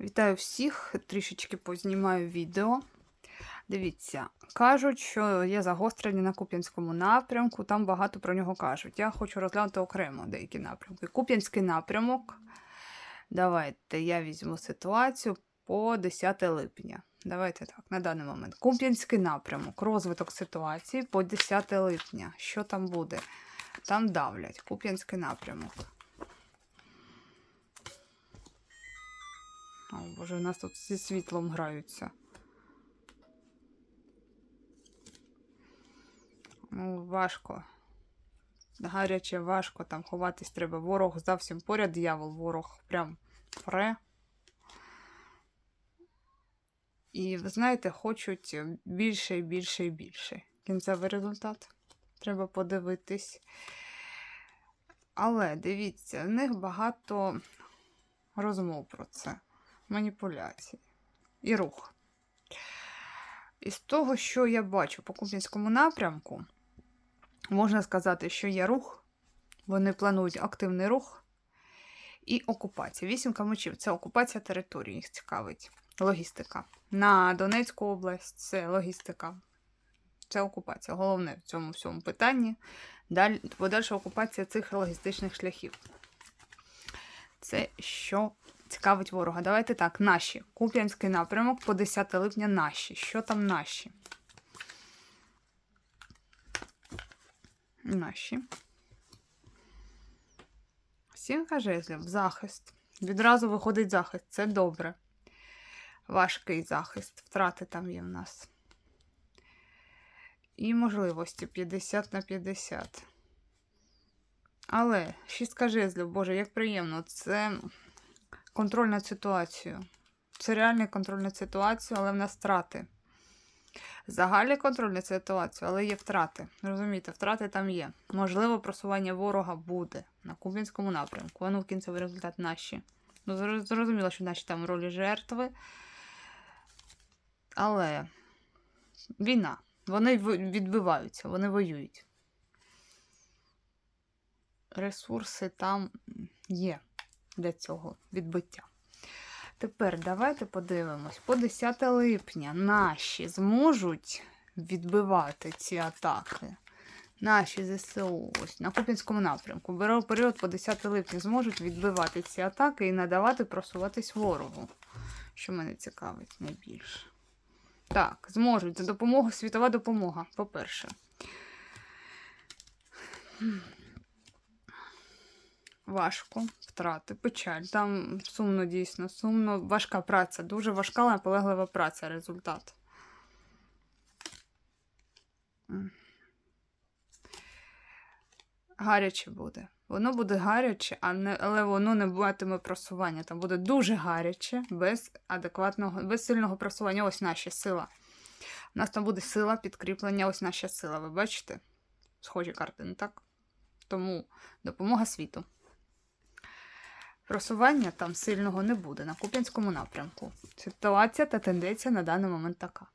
Вітаю всіх! Трішечки познімаю відео. Дивіться, кажуть, що є загострення на Куп'янському напрямку, там багато про нього кажуть. Я хочу розглянути окремо деякі напрямки. Куп'янський напрямок. Давайте я візьму ситуацію по 10 липня. Давайте так, на даний момент. Куп'янський напрямок, розвиток ситуації по 10 липня. Що там буде? Там давлять. Куп'янський напрямок. О, Боже, у нас тут зі світлом граються. Ну, важко. Гаряче, важко, там ховатись треба. Ворог зовсім поряд, диявол, ворог прям пре. І ви знаєте, хочуть більше і більше і більше. Кінцевий результат. Треба подивитись. Але дивіться, в них багато розмов про це маніпуляцій і рух. Із того, що я бачу по Куп'янському напрямку, можна сказати, що є рух, вони планують активний рух і окупація. Вісімка мечів це окупація території, їх цікавить. Логістика. На Донецьку область це логістика. Це окупація. Головне в цьому всьому питанні. Далі, подальша окупація цих логістичних шляхів. Це що цікавить ворога. Давайте так, наші. Куп'янський напрямок по 10 липня наші. Що там наші? Наші. Сімка жезлів. Захист. Відразу виходить захист. Це добре. Важкий захист. Втрати там є в нас. І можливості 50 на 50. Але шістка жезлів, Боже, як приємно. Це контроль над ситуацією. Це реальний контроль над ситуацією, але в нас втрати. Загальний контроль над ситуацією, але є втрати. Розумієте, втрати там є. Можливо, просування ворога буде на Кубінському напрямку. А ну, в кінцевий результат наші. Ну, зрозуміло, що наші там ролі жертви. Але війна. Вони відбиваються, вони воюють. Ресурси там є для цього відбиття. Тепер давайте подивимось. По 10 липня наші зможуть відбивати ці атаки. Наші ЗСУ ось на Купінському напрямку. Беру період по 10 липня зможуть відбивати ці атаки і надавати просуватись ворогу. Що мене цікавить найбільше. Так, зможуть. За допомогою світова допомога, по-перше. Важко, втрати, печаль. Там сумно, дійсно, сумно. Важка праця, дуже важка, наполеглива праця, результат. Гаряче буде. Воно буде гаряче, а не, але воно не матиме просування. Там буде дуже гаряче, без адекватного, без сильного просування. Ось наша сила. У нас там буде сила підкріплення, ось наша сила. Ви бачите? Схожі карти, не так? Тому допомога світу. Просування там сильного не буде на Куп'янському напрямку. Ситуація та тенденція на даний момент така.